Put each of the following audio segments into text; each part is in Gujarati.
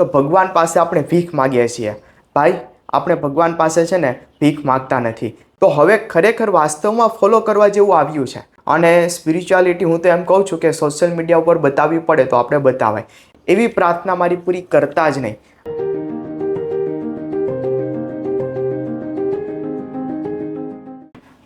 તો ભગવાન પાસે આપણે ભીખ માગીએ છીએ. ભાઈ, આપણે ભગવાન પાસે છે ને ભીખ માગતા નથી. તો હવે ખરેખર વાસ્તવમાં ફોલો કરવા જેવું આવ્યું છે. અને સ્પિરિચ્યુઆલિટી હું તો એમ કહું છું કે સોશિયલ મીડિયા ઉપર બતાવવી પડે તો આપણે બતાવાય. એવી પ્રાર્થના મારી પૂરી કરતા જ નહીં.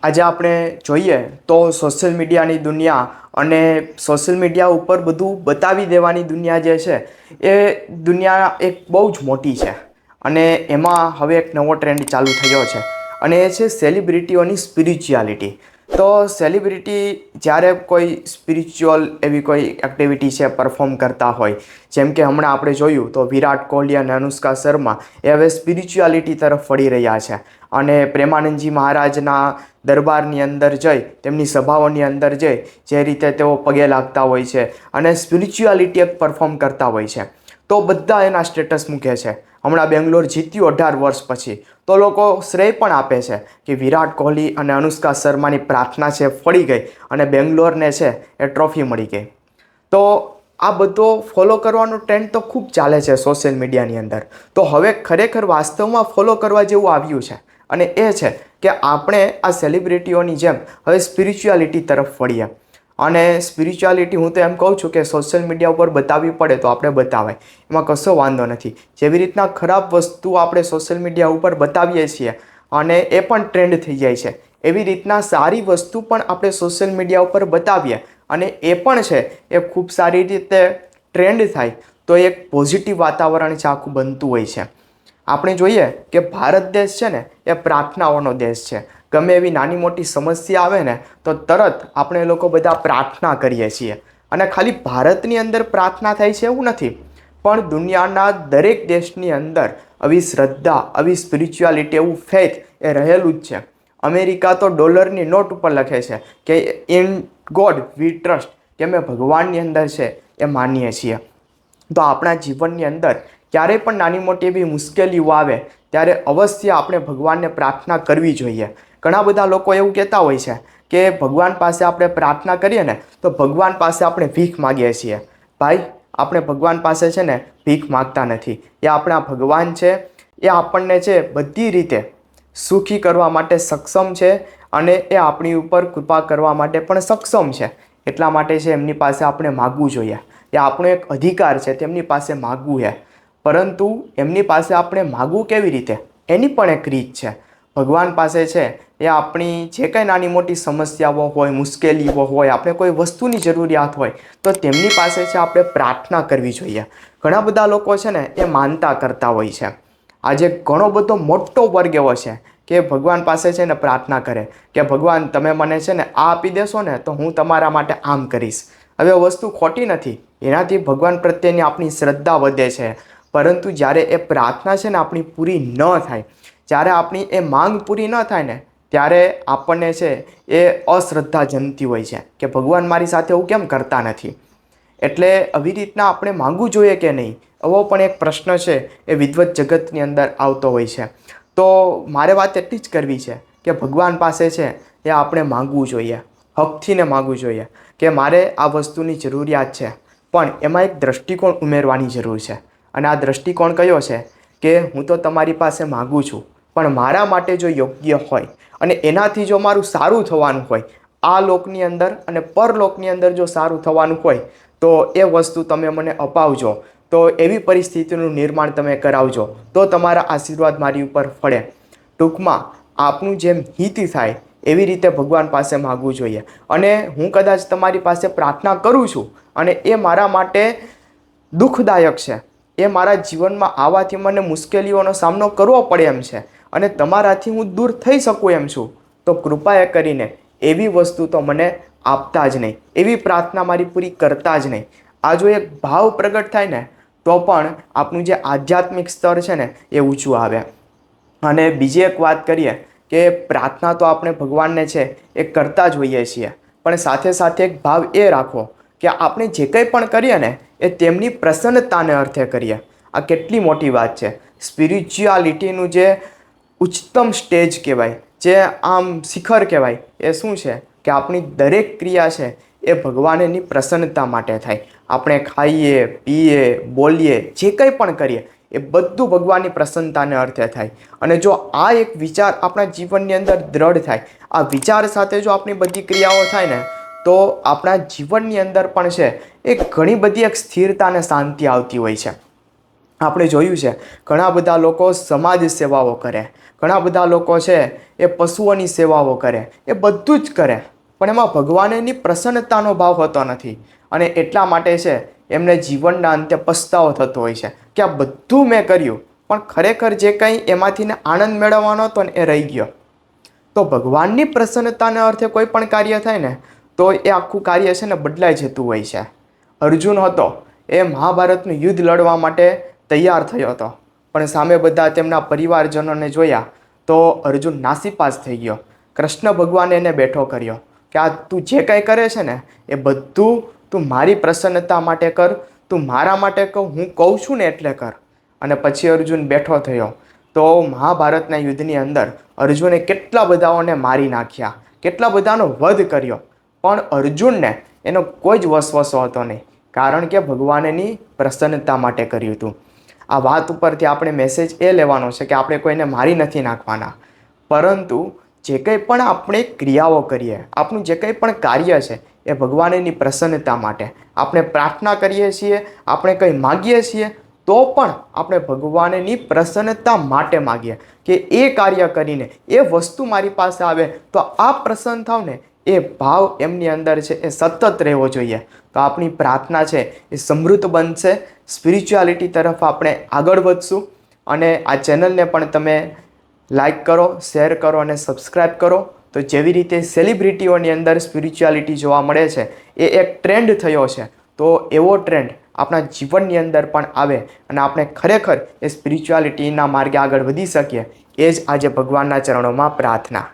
આજે આપણે જોઈએ તો સોશિયલ મીડિયાની દુનિયા અને સોશિયલ મીડિયા ઉપર બધું બતાવી દેવાની દુનિયા જે છે, એ દુનિયા એક બહુ જ મોટી છે. અને એમાં હવે એક નવો ટ્રેન્ડ ચાલુ થયો છે. અને એ છે સેલિબ્રિટીઓની સ્પિરિચ્યુઆલિટી તો સેલિબ્રિટી જ્યારે કોઈ સ્પિરિચ્યુઅલ એવી કોઈ એક્ટિવિટી છે પરફોર્મ કરતા હોય, જેમ કે હમણાં આપણે જોયું તો વિરાટ કોહલી અને અનુષ્કા શર્મા એ હવે સ્પિરિચ્યુઆલિટી તરફ વળી રહ્યા છે. અને પ્રેમાનંદજી મહારાજના દરબારની અંદર જઈ, તેમની સભાઓની અંદર જઈ, જે રીતે તેઓ પગે લાગતા હોય છે અને સ્પિરિચ્યુઆલિટી પરફોર્મ કરતા હોય છે. તો બધા એના સ્ટેટસ મૂકે છે. હમણાં બેંગ્લોર જીત્યું અઢાર વર્ષ પછી. તો લોકો શ્રેય પણ આપે છે કે વિરાટ કોહલી અને અનુષ્કા શર્માની પ્રાર્થના છે ફળી ગઈ અને બેંગ્લોરને છે એ ટ્રોફી મળી ગઈ. તો આ બધો ફોલો કરવાનો ટ્રેન્ડ તો ખૂબ ચાલે છે સોશિયલ મીડિયાની અંદર. તો હવે ખરેખર વાસ્તવમાં ફોલો કરવા જેવું આવ્યું છે અને એ છે કે આપણે આ સેલિબ્રિટીઓની જેમ હવે સ્પિરિચ્યુઆલિટી તરફ વળીએ. અને સ્પિરિચ્યુઆલિટી હું તો એમ કહું છું કે સોશિયલ મીડિયા ઉપર બતાવવી પડે તો આપણે બતાવાય. એમાં કશો વાંધો નથી. જેવી રીતના ખરાબ વસ્તુ આપણે સોશિયલ મીડિયા ઉપર બતાવીએ છીએ અને એ પણ ટ્રેન્ડ થઈ જાય છે. એવી રીતના સારી વસ્તુ પણ આપણે સોશિયલ મીડિયા ઉપર બતાવીએ અને એ પણ છે, એ ખૂબ સારી રીતે ટ્રેન્ડ થાય, તો એક પોઝિટિવ વાતાવરણ છે આખું બનતું હોય છે. આપણે જોઈએ કે ભારત દેશ છે ને, એ પ્રાર્થનાઓનો દેશ છે. ગમે એવી નાની મોટી સમસ્યા આવે ને, તો તરત આપણે લોકો બધા પ્રાર્થના કરીએ છીએ. અને ખાલી ભારતની અંદર પ્રાર્થના થાય છે એવું નથી. પણ દુનિયાના દરેક દેશની અંદર આવી શ્રદ્ધા, આવી સ્પિરિચ્યુઆલિટી એવું ફેથ એ રહેલું જ છે. અમેરિકા તો ડોલરની નોટ ઉપર લખે છે કે ઇન ગોડ વી ટ્રસ્ટ કે અમે ભગવાનની અંદર છે એ માનીએ છીએ. તો આપણા જીવનની અંદર ક્યારેય પણ નાની મોટી એવી મુશ્કેલીઓ આવે, ત્યારે અવશ્ય આપણે ભગવાનને પ્રાર્થના કરવી જોઈએ. ઘણા બધા લોકો એવું કહેતા હોય છે કે ભગવાન પાસે આપણે પ્રાર્થના કરીએ ને, તો ભગવાન પાસે આપણે ભીખ માગીએ છીએ. ભાઈ, આપણે ભગવાન પાસે છે ને ભીખ માગતા નથી. એ આપણા ભગવાન છે, એ આપણને છે બધી રીતે સુખી કરવા માટે સક્ષમ છે અને એ આપણી ઉપર કૃપા કરવા માટે પણ સક્ષમ છે. એટલા માટે છે એમની પાસે આપણે માગવું જોઈએ. એ આપણો એક અધિકાર છે, તેમની પાસે માગવું છે. પરંતુ એમની પાસે આપણે માગવું કેવી રીતે? એની પણ એક રીત છે. ભગવાન પાસે છે, એ આપણી જે કંઈ નાની મોટી સમસ્યાઓ હોય, મુશ્કેલીઓ હોય, આપણે કોઈ વસ્તુની જરૂરિયાત હોય, તો તેમની પાસે છે આપણે પ્રાર્થના કરવી જોઈએ. ઘણા બધા લોકો છે ને, એ માનતા કરતા હોય છે. આજે ઘણો બધો મોટો વર્ગ એવો છે કે ભગવાન પાસે છે ને પ્રાર્થના કરે, કે ભગવાન તમે મને છે ને આ આપી દેશો ને, તો હું તમારા માટે આમ કરીશ. હવે વસ્તુ ખોટી નથી. એનાથી ભગવાન પ્રત્યેની આપણી શ્રદ્ધા વધે છે. પરંતુ જ્યારે એ પ્રાર્થના છે ને આપણી પૂરી ન થાય જ્યારે આપણી એ માંગ પૂરી ન થાય ને, ત્યારે આપણને છે એ અશ્રદ્ધા જનતી હોય છે કે ભગવાન મારી સાથે એવું કેમ કરતા નથી? એટલે આવી રીતના આપણે માંગવું જોઈએ કે નહીં? એવો પણ એક પ્રશ્ન છે એ વિદવત જગતની અંદર આવતો હોય છે. તો મારે વાત એટલી જ કરવી છે કે ભગવાન પાસે છે એ આપણે માંગવું જોઈએ. હકથીને માગવું જોઈએ કે મારે આ વસ્તુની જરૂરિયાત છે. પણ એમાં એક દ્રષ્ટિકોણ ઉમેરવાની જરૂર છે. અને આ દ્રષ્ટિકોણ કયો છે? કે હું તો તમારી પાસે માગું છું. પણ મારા માટે જો યોગ્ય હોય અને એનાથી જો મારું સારું થવાનું હોય, આ લોકની અંદર અને પરલોકની અંદર જો સારું થવાનું હોય, તો એ વસ્તુ તમે મને અપાવજો. તો એવી પરિસ્થિતિનું નિર્માણ તમે કરાવજો. તો તમારા આશીર્વાદ મારી ઉપર ફળે. ટૂંકમાં, આપનું જેમ હિત થાય, એવી રીતે ભગવાન પાસે માગવું જોઈએ. અને હું કદાચ તમારી પાસે પ્રાર્થના કરું છું અને એ મારા માટે દુઃખદાયક છે. એ મારા જીવનમાં આવવાથી મને મુશ્કેલીઓનો સામનો કરવો પડે એમ છે. અને તમારાથી હું દૂર થઈ શકું એમ છું. તો કૃપાએ કરીને એવી વસ્તુ તો મને આપતા જ નહીં. એવી પ્રાર્થના મારી પૂરી કરતા જ નહીં. આ જો એક ભાવ પ્રગટ થાય ને, તો પણ આપણું જે આધ્યાત્મિક સ્તર છે ને, એ ઊંચું આવે. અને બીજી એક વાત કરીએ કે પ્રાર્થના તો આપણે ભગવાનને છે, એ કરતા જ હોઈએ છીએ. પણ સાથે સાથે એક ભાવ એ રાખો કે આપણે જે કંઈ પણ કરીએ ને, એ તેમની પ્રસન્નતાને અર્થે કરીએ. આ કેટલી મોટી વાત છે. સ્પિરિચ્યુઆલિટીનું જે ઉચ્ચતમ સ્ટેજ કહેવાય, જે આમ શિખર કહેવાય, એ શું છે? કે આપણી દરેક ક્રિયા છે એ ભગવાનની પ્રસન્નતા માટે થાય. આપણે ખાઈએ, પીએ, બોલીએ, જે કંઈ પણ કરીએ, એ બધું ભગવાનની પ્રસન્નતાને અર્થે થાય. અને જો આ એક વિચાર આપણા જીવનની અંદર દ્રઢ થાય, આ વિચાર સાથે જો આપણી બધી ક્રિયાઓ થાય ને, તો આપણા જીવનની અંદર પણ છે, એ ઘણી બધી એક સ્થિરતા અને શાંતિ આવતી હોય છે. આપણે જોયું છે, ઘણા બધા લોકો સમાજ સેવાઓ કરે. ઘણા બધા લોકો છે, એ પશુઓની સેવાઓ કરે. એ બધું જ કરે. પણ એમાં ભગવાનની પ્રસન્નતાનો ભાવ હોતો નથી. અને એટલા માટે છે, એમને જીવનના અંતે પસ્તાવો થતો હોય છે કે આ બધું મેં કર્યું. પણ ખરેખર જે કંઈ એમાંથી ને આનંદ મેળવવાનો હતો ને એ રહી ગયો. તો ભગવાનની પ્રસન્નતાને અર્થે કોઈ પણ કાર્ય થાય ને, તો એ આખું કાર્ય છે ને બદલાઈ જતું હોય છે. અર્જુન હતો, એ મહાભારતનું યુદ્ધ લડવા માટે તૈયાર થયો હતો. પણ સામે બધા તેમના પરિવારજનોને જોયા તો અર્જુન નાસીપાસ થઈ ગયો. કૃષ્ણ ભગવાને એને બેઠો કર્યો કે આ તું જે કાંઈ કરે છે ને એ બધું તું મારી પ્રસન્નતા માટે કર, તું મારા માટે કહું, હું કહું છું ને એટલે કર. અને પછી અર્જુન બેઠો થયો. તો મહાભારતના યુદ્ધની અંદર અર્જુને કેટલા બધાઓને મારી નાખ્યા, કેટલા બધાનો વધ કર્યો. પણ અર્જુનને એનો કોઈ જ વસવસો હતો નહીં. કારણ કે ભગવાનની પ્રસન્નતા માટે કર્યું હતું. આ વાત ઉપરથી આપણે મેસેજ એ લેવાનો છે કે આપણે કોઈને મારી નથી નાખવાના. પરંતુ જે કંઈ પણ આપણે ક્રિયાઓ કરીએ, આપણું જે કંઈ પણ કાર્ય છે એ ભગવાનની પ્રસન્નતા માટે. આપણે પ્રાર્થના કરીએ છીએ, આપણે કંઈ માગીએ છીએ, તો પણ આપણે ભગવાનની પ્રસન્નતા માટે માગીએ. કે એ કાર્ય કરીને, એ વસ્તુ મારી પાસે આવે, તો આ પ્રસન્ન થાવ એ ભાવ એમની અંદર છે એ સતત રહેવો જોઈએ. તો આપણી પ્રાર્થના છે એ સમૃદ્ધ બનશે. સ્પિરિચ્યુઆલિટી તરફ આપણે આગળ વધશું. અને આ ચેનલને પણ તમે લાઈક કરો, શેર કરો અને સબસ્ક્રાઈબ કરો. તો જેવી રીતે સેલિબ્રિટીઓની અંદર સ્પિરિચ્યુઆલિટી જોવા મળે છે, એ એક ટ્રેન્ડ થયો છે. તો એવો ટ્રેન્ડ આપણા જીવનની અંદર પણ આવે અને આપણે ખરેખર એ સ્પિરિચ્યુઆલિટીના માર્ગે આગળ વધી શકીએ. એ જ આજે ભગવાનના ચરણોમાં પ્રાર્થના.